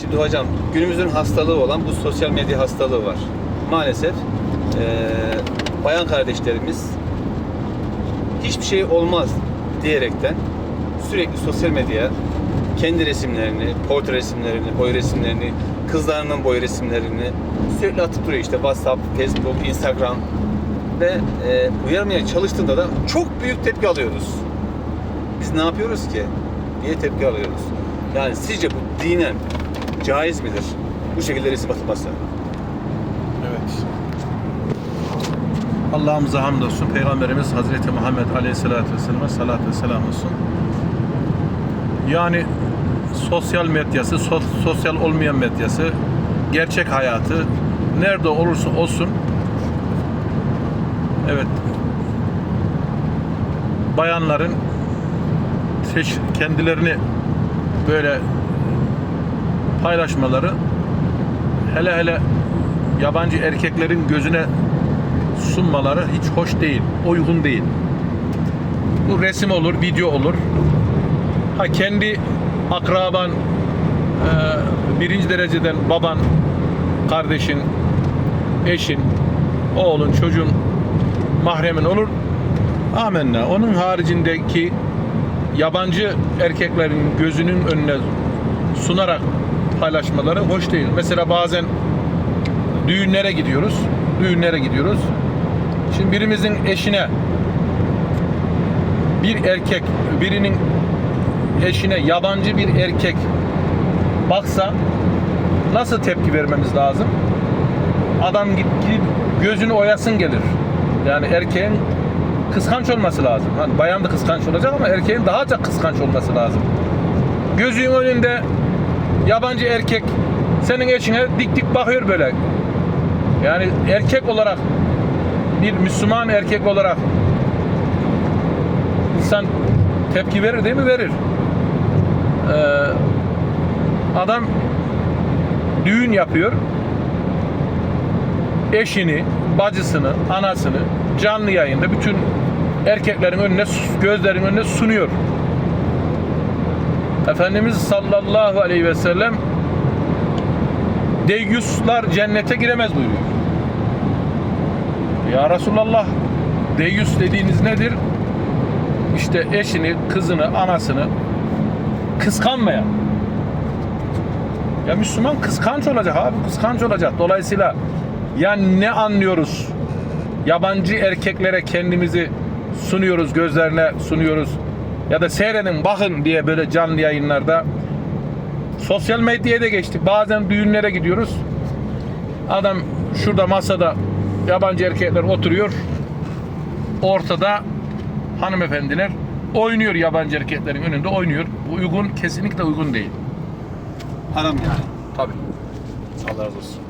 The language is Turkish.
Şimdi hocam günümüzün hastalığı olan bu sosyal medya hastalığı var. Maalesef eee, bayan kardeşlerimiz hiçbir şey olmaz diyerekten sürekli sosyal medyaya kendi resimlerini, portre resimlerini, boy resimlerini, kızlarının boy resimlerini sürekli atıp duruyor işte WhatsApp, Facebook, Instagram ve eee, uyarmaya çalıştığında da çok büyük tepki alıyoruz. Biz ne yapıyoruz ki diye tepki alıyoruz. Yani sizce bu dinen caiz midir? Bu şekilde resim atılması. Evet. Allah'ımıza hamdolsun. Peygamberimiz Hazreti Muhammed Aleyhisselatü Vesselam'a salat selam olsun. Yani sosyal medyası, so- sosyal olmayan medyası, gerçek hayatı nerede olursa olsun evet bayanların kendilerini böyle paylaşmaları hele hele yabancı erkeklerin gözüne sunmaları hiç hoş değil, uygun değil. Bu resim olur, video olur. Ha kendi akraban, e, birinci dereceden baban, kardeşin, eşin, oğlun, çocuğun mahremin olur. Amenna. Onun haricindeki yabancı erkeklerin gözünün önüne sunarak paylaşmaları hoş değil. Mesela bazen düğünlere gidiyoruz. Düğünlere gidiyoruz. Şimdi birimizin eşine bir erkek, birinin eşine yabancı bir erkek baksa nasıl tepki vermemiz lazım? Adam gidip gözünü oyasın gelir. Yani erkeğin kıskanç olması lazım. Hani bayan da kıskanç olacak ama erkeğin daha çok kıskanç olması lazım. Gözün önünde yabancı erkek senin eşine dik dik bakıyor böyle. Yani erkek olarak bir Müslüman erkek olarak insan tepki verir değil mi? Verir. Ee, adam düğün yapıyor. Eşini, bacısını, anasını canlı yayında bütün erkeklerin önüne, gözlerin önüne sunuyor. Efendimiz sallallahu aleyhi ve sellem deyyuslar cennete giremez buyuruyor. Ya Resulallah deyyus dediğiniz nedir? İşte eşini, kızını, anasını kıskanmayan. Ya Müslüman kıskanç olacak abi, kıskanç olacak. Dolayısıyla ya ne anlıyoruz? Yabancı erkeklere kendimizi sunuyoruz, gözlerine sunuyoruz. Ya da seyredin, bakın diye böyle canlı yayınlarda Sosyal medyaya da geçtik. Bazen düğünlere gidiyoruz. Adam şurada masada yabancı erkekler oturuyor. Ortada hanımefendiler oynuyor yabancı erkeklerin önünde oynuyor. Bu uygun, kesinlikle uygun değil. Haram yani. Tabii. Allah razı olsun.